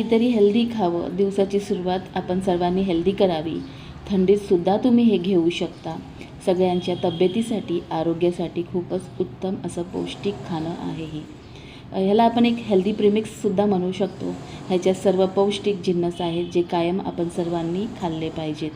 काहीतरी हेल्दी खावं. दिवसाची सुरुवात आपण सर्वांनी हेल्दी करावी. थंडीतसुद्धा तुम्ही हे घेऊ शकता. सगळ्यांच्या तब्येतीसाठी आरोग्यासाठी खूपच उत्तम असं पौष्टिक खाणं आहे हे ह्याला आपण एक हेल्दी प्रिमिक्ससुद्धा म्हणू शकतो. ह्याच्यात सर्व पौष्टिक जिन्नस आहेत जे कायम आपण सर्वांनी खाल्ले पाहिजेत.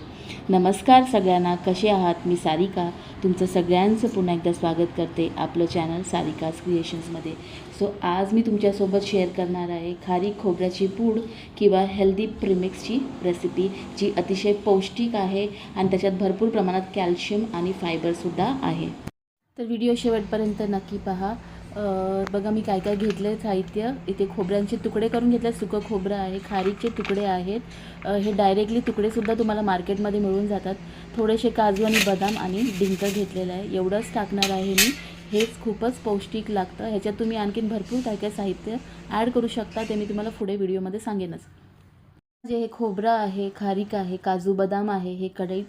नमस्कार सगळ्यांना कसे आहात? मी सारिका. तुमचं सगळ्यांचं पुन्हा एकदा स्वागत करते आपलं चॅनल सारिकाज क्रिएशन्समध्ये सो आज मी तुमच्यासोबत शेअर करणार आहे खारी खोबऱ्याची पूड किंवा हेल्दी प्रिमिक्सची रेसिपी जी अतिशय पौष्टिक आहे आणि त्याच्यात भरपूर प्रमाणात कॅल्शियम आणि फायबरसुद्धा आहे. तर व्हिडिओ शेवटपर्यंत नक्की पहा. बघा मी काय काय घेतलं आहे साहित्य. इथे खोबऱ्यांचे तुकडे करून घेतले. सुकं खोबरं आहे खारीचे तुकडे आहेत. हे डायरेक्टली तुकडेसुद्धा तुम्हाला मार्केटमध्ये मिळून जातात. थोडेसे काजू आणि बदाम आणि डिंक घेतलेलं आहे. एवढंच टाकणार आहे मी. हेच खूपच पौष्टिक लागतं. ह्याच्यात तुम्ही आणखीन भरपूर काय काय साहित्य ॲड करू शकता ते मी तुम्हाला पुढे व्हिडिओमध्ये सांगेनच. जे हे खोबरं आहे खारीक आहे काजू बदाम आहे हे कढईत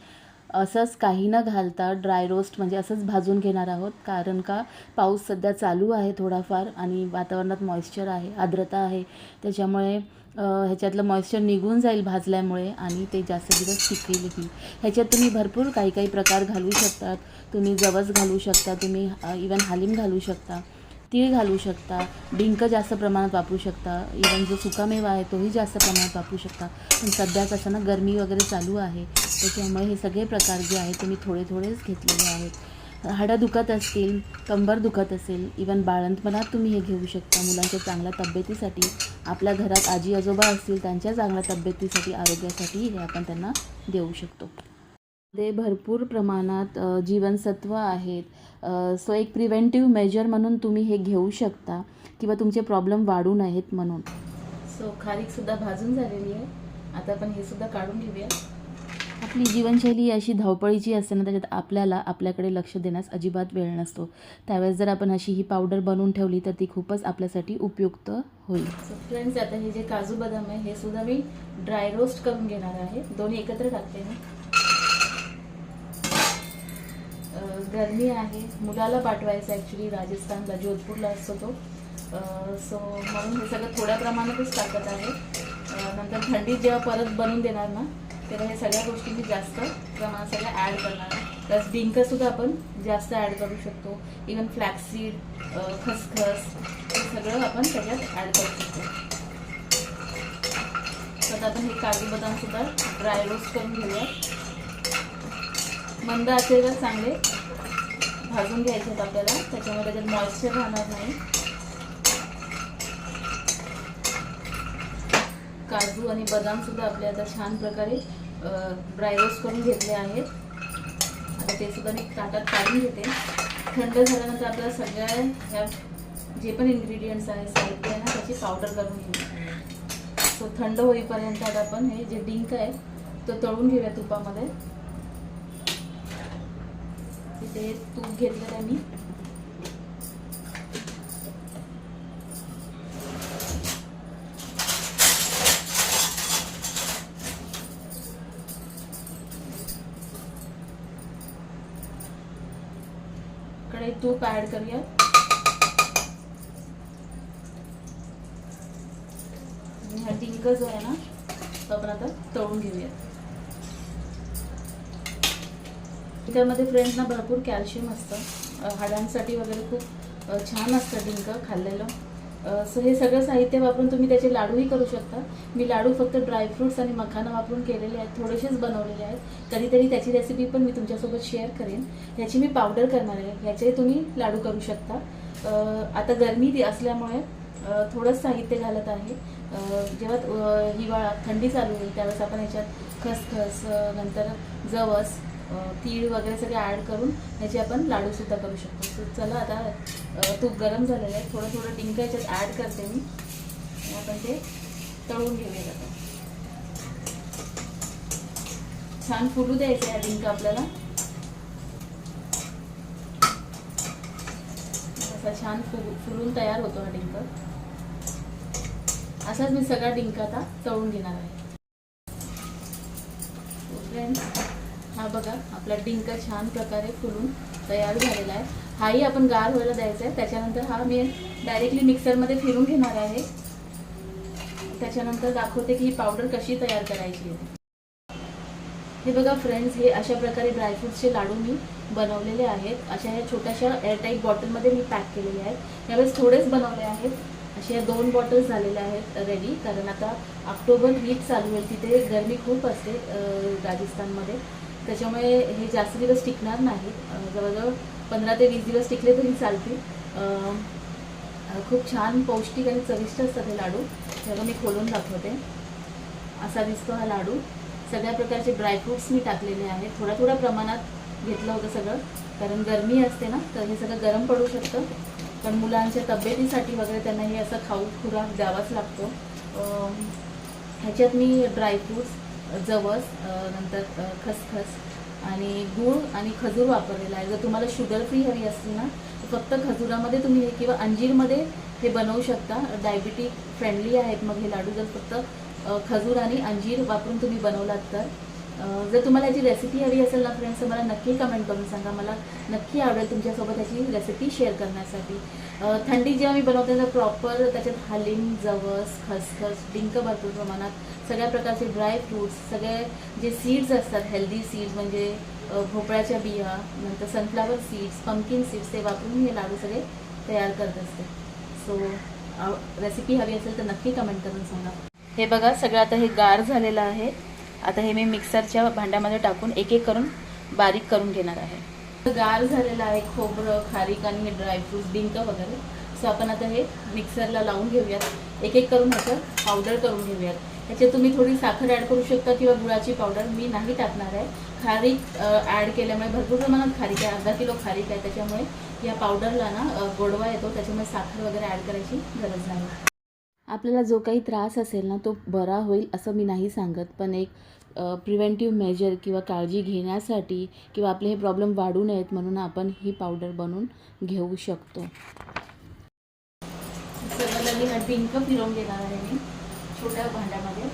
असंच काही न घालता ड्राय रोस्ट म्हणजे असंच भाजून घेणार आहोत. कारण का पाऊस सध्या चालू आहे थोडाफार आणि वातावरणात मॉइश्चर आहे आर्द्रता आहे. त्याच्यामुळे ह्याच्यातलं मॉइश्चर निघून जाईल भाजल्यामुळे आणि ते जास्त दिवस टिकेलही ह्याच्यात तुम्ही भरपूर काही काही प्रकार घालू शकतात. तुम्ही जवस घालू शकता तुम्ही इवन हालीम घालू शकता. तीळ घालू शकता डिंक जास्त प्रमाणात वापरू शकता इवन जो सुकामेवा आहे तोही जास्त प्रमाणात वापरू शकता. पण सध्या कसं ना गरमी वगैरे चालू आहे त्याच्यामुळे हे सगळे प्रकार जे आहेत ते मी थोडे थोडेच घेतलेले आहेत. हाडं दुखत असतील कंबर दुखत असेल इवन बाळंतपणात तुम्ही हे घेऊ शकता मुलांच्या चांगल्या तब्येतीसाठी. आपल्या घरात आजी आजोबा असतील त्यांच्या चांगल्या तब्येतीसाठी आरोग्यासाठी हे आपण त्यांना देऊ शकतो. मध्ये भरपूर प्रमाणात जीवनसत्व आहेत. सो एक प्रिव्हेंटिव्ह मेजर म्हणून तुम्ही हे घेऊ शकता किंवा तुमचे प्रॉब्लेम वाढू नयेत म्हणून. सो खारीकसुद्धा भाजून झालेली आहे. आता आपण हे सुद्धा काढून घेऊया. आपली जीवनशैली अशी धावपळीची असते ना त्याच्यात आपल्याला आपल्याकडे लक्ष देण्यास अजिबात वेळ नसतो. त्यावेळेस जर आपण अशी ही पावडर बनवून ठेवली तर ती खूपच आपल्यासाठी उपयुक्त होईल. सो फ्रेंड्स आता हे जे काजू बदाम आहे हे सुद्धा मी ड्राय रोस्ट करून घेणार आहे. दोन्ही एकत्र टाकते मी. गरमी आहे. मुलाला पाठवायचं ॲक्च्युली राजस्थानला जोधपूरला असतो तो. सो म्हणून हे सगळं थोड्या प्रमाणातच टाकत आहे. नंतर थंडीत जेव्हा परत बनवून देणार ना तेव्हा हे सगळ्या गोष्टी मी जास्त प्रमाणात सगळ्या ॲड करणार प्लस डिंकसुद्धा आपण जास्त ॲड करू शकतो. इवन फ्लॅक्सीड खसखस हे सगळं आपण त्याच्यात ॲड करू शकतो. तर आता आपण हे काजू बदामसुद्धा ड्राय रोस्ट करून घेऊया मंद असेल तर चांगले. भाजून घ्यायचे आहेत आपल्याला. त्याच्यामध्ये जर मॉइश्चर राहणार नाही. काजू आणि बदामसुद्धा आपले आता छान प्रकारे ड्राय रोस्ट करून घेतले आहेत. आता ते सुद्धा मी ताटात काढून घेते. थंड झाल्यानंतर आपल्याला सगळ्या ह्या जे पण इन्ग्रेडियंट्स आहेत साहित्य आहे ना त्याची पावडर करून घेऊ. सो थंड होईपर्यंत आता आपण हे जे डिंक आहे तो तळून घेऊया तुपामध्ये. इथे तूप घेतलेलं मी इकडे तूप ऍड करूया हा डिंक जो आहे ना तो आपण आता तळून घेऊया त्यामध्ये फ्रेंड्स ना भरपूर कॅल्शियम असतं. हाडांसाठी वगैरे खूप छान असतं डिंक खाल्लेलं. सो हे सगळं साहित्य वापरून तुम्ही त्याचे लाडूही करू शकता. मी लाडू फक्त ड्रायफ्रुट्स आणि मखाना वापरून केलेले आहेत थोडेसेच बनवलेले आहेत. कधीतरी त्याची रेसिपी पण मी तुमच्यासोबत शेअर करेन. ह्याची मी पावडर करणार आहे. ह्याचे तुम्ही लाडू करू शकता. आता गरमी ती असल्यामुळे थोडंच साहित्य घालत आहे. जेव्हा हिवाळा थंडी चालू होईल त्यावेळेस आपण ह्याच्यात खसखस नंतर जवस तीळ वगैरे सगळे ॲड करून ह्याचे आपण लाडूसुद्धा करू शकतो. तर चला आता तूप गरम झालेलं आहे. थोडं थोडं डिंक ह्याच्यात ॲड करते मी. आपण ते तळून घेऊया आता. छान फुलू द्यायचं आहे डिंक आपल्याला. असा छान फुल फुलून तयार होतो हा डिंक. असाच मी सगळा डिंक आता तळून घेणार आहे. फ्रेंड्स हा बघा आपला डिंक छान प्रकारे फुलून तयार झालेला आहे. हाही आपण गार व्हायला द्यायचा आहे. त्याच्यानंतर हा मी डायरेक्टली मिक्सरमध्ये फिरून घेणार आहे. त्याच्यानंतर दाखवते की ही पावडर कशी तयार करायची आहे. हे बघा फ्रेंड्स हे अशा प्रकारे ड्रायफ्रूट्सचे लाडू मी बनवलेले आहेत. अशा ह्या छोट्याशा एअरटाईट बॉटलमध्ये मी पॅक केलेले आहेत. यावेळेस थोडेच बनवले आहेत. अशा या दोन बॉटल्स झालेल्या आहेत रेडी कारण आता ऑक्टोबर हीट चालू आहे. तिथे गरमी खूप असते राजस्थानमध्ये. त्याच्यामुळे हे जास्त दिवस टिकणार नाहीत जवळजवळ पंधरा ते वीस दिवस टिकले तरी चालतील. खूप छान पौष्टिक आणि चविष्ट असतात हे लाडू. जेव्हा मी खोलून दाखवते. असा दिसतो हा लाडू. सगळ्या प्रकारचे ड्रायफ्रुट्स मी टाकलेले आहेत. थोड्या थोड्या प्रमाणात घेतलं होतं सगळं. कारण गरमी असते ना तर हे सगळं गरम पडू शकतं. पण मुलांच्या तब्येतीसाठी वगैरे त्यांना हे असं खाऊ खुराक द्यावाच लागतो. ह्याच्यात मी ड्रायफ्रुट्स जवस नंतर खसखस आणि गूळ आणि खजूर वापरलेला आहे. जर तुम्हाला शुगर फ्री हवी असेल ना तर फक्त खजुरामध्ये तुम्ही हे किंवा अंजीरमध्ये हे बनवू शकता. डायबिटीक फ्रेंडली आहेत मग हे लाडू. जर फक्त खजूर आणि अंजीर वापरून तुम्ही बनवलात तर. जर तुम्हाला याची रेसिपी हवी असेल ना फ्रेंड्स तर मला नक्की कमेंट करून सांगा. मला नक्की आवडेल तुमच्यासोबत याची रेसिपी शेअर करण्यासाठी. थंडी जेव्हा मी बनवते तर प्रॉपर त्याच्यात हलीम जवस खसखस डिंक भरपूर प्रमाणात सगळ्या प्रकारचे ड्राय फ्रूट्स सगळे जे सीड्स असतात हेल्दी सीड्स म्हणजे भोपळ्याच्या बिया नंतर सनफ्लावर सीड्स पंकिन सीड्स ते वापरून हे लाडू सगळे तयार करत असते. सो रेसिपी हवी असेल तर नक्की कमेंट करून सांगा. हे बघा सगळं आता हे गार झालेलं आहे. आता हे मी मिक्सरच्या भांड्यामध्ये टाकून एक एक करून बारीक करून घेणार आहे. गार झालेलं आहे खोबरं खारीक आणि हे ड्रायफ्रूट डिंक वगैरे. सो आपण आता हे मिक्सरला लावून घेऊयात. एक एक करून ह्याचं पावडर करून घेऊयात. ह्याच्यात तुम्ही थोडी साखर ॲड करू शकता किंवा गुळाची पावडर मी नाही टाकणार आहे. खारीक ॲड केल्यामुळे भरपूर प्रमाणात खारीक आहे. अर्धा किलो खारीक आहे. त्याच्यामुळे या पावडरला ना गोडवा येतो. त्याच्यामुळे साखर वगैरे ॲड करायची गरज नाही. आपल्याला जो काही त्रास असेल ना तो बरा होईल असं मी नाही सांगत. पण एक प्रिव्हेंटिव्ह मेजर किंवा काळजी घेण्यासाठी किंवा आपले हे प्रॉब्लेम वाढू नयेत म्हणून आपण ही पावडर बनवून घेऊ शकतो. सर्वांना मी हा डिंक फिरवून घेणार आहे मी छोट्या भांड्यामध्ये.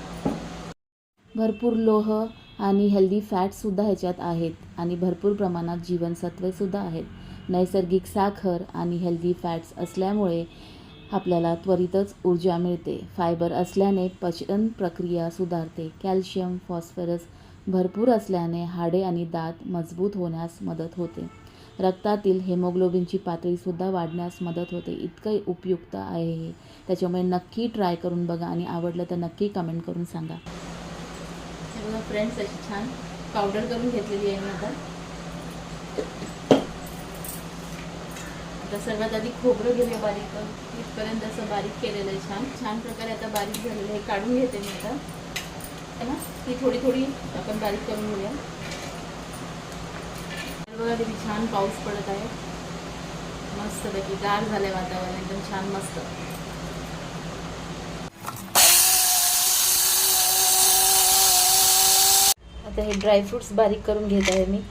भरपूर लोह आणि हेल्दी फॅटसुद्धा ह्याच्यात आहेत आणि भरपूर प्रमाणात जीवनसत्वेसुद्धा आहेत. नैसर्गिक साखर आणि हेल्दी फॅट्स असल्यामुळे आपल्याला त्वरितच ऊर्जा मिळते. फायबर असल्याने पचन प्रक्रिया सुधारते. कॅल्शियम फॉस्फरस भरपूर असल्याने हाडे आणि दात मजबूत होण्यास मदत होते. रक्तातील हेमोग्लोबिनची पातळीसुद्धा वाढण्यास मदत होते. इतकं उपयुक्त आहे हे. त्याच्यामुळे नक्की ट्राय करून बघा आणि आवडलं तर नक्की कमेंट करून सांगा. फ्रेंड्स अशी छान पावडर करून घेतलेली आहे मी आता. आता सर्वात आधी खोबरं घेऊया बारीक इथपर्यंत असं बारीक केलेलं आहे छान. छान प्रकारे आता बारीक झालेलं आहे. काढून घेते मी आता. है ना ती थोडी थोडी आपण बारीक करून घेऊया. तर बघा किती छान पाऊस पडत आहे. मस्तपैकी गार झालंय वातावरण एकदम छान मस्त. आता हे ड्रायफ्रुट्स बारीक करून घेत आहे मी.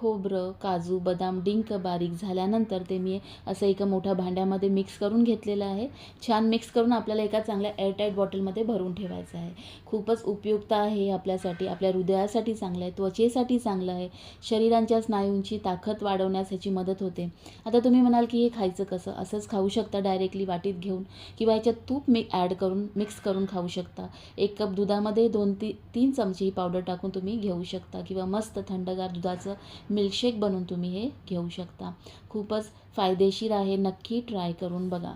खोबरं काजू बदाम डिंक बारीक झाल्यानंतर ते मी असं एका मोठ्या भांड्यामध्ये मिक्स करून घेतलेलं आहे. छान मिक्स करून आपल्याला एका चांगल्या एअरटाईट बॉटलमध्ये भरून ठेवायचं आहे. खूपच उपयुक्त आहे हे आपल्यासाठी आपल्या हृदयासाठी चांगलं आहे त्वचेसाठी चांगलं आहे. शरीरांच्या स्नायूंची ताकद वाढवण्यास ह्याची मदत होते. आता तुम्ही म्हणाल की हे खायचं कसं? असंच खाऊ शकता डायरेक्टली वाटीत घेऊन किंवा ह्याच्यात तूप मी ॲड करून मिक्स करून खाऊ शकता. एक कप दुधामध्ये दोन ती तीन चमचे ही पावडर टाकून तुम्ही घेऊ शकता किंवा मस्त थंडगार दुधाचं मिल्कशेक बनवून तुम्ही हे घेऊ शकता. खूपच फायदेशीर आहे. नक्की ट्राय करून बघा.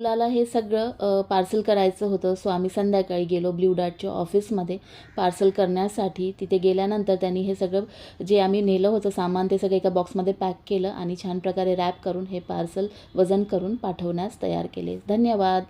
मुलाला हे सगळं पार्सल करायचं होतं. सो आम्ही संध्याकाळी गेलो ब्ल्यू डार्टच्या ऑफिसमध्ये. पार्सल करण्यासाठी तिथे गेल्यानंतर त्यांनी हे सगळं जे आम्ही नेलं होतं सामान ते सगळं एका बॉक्समध्ये पॅक केलं आणि छान प्रकारे रॅप करून हे पार्सल वजन करून पाठवण्यास तयार केले. धन्यवाद.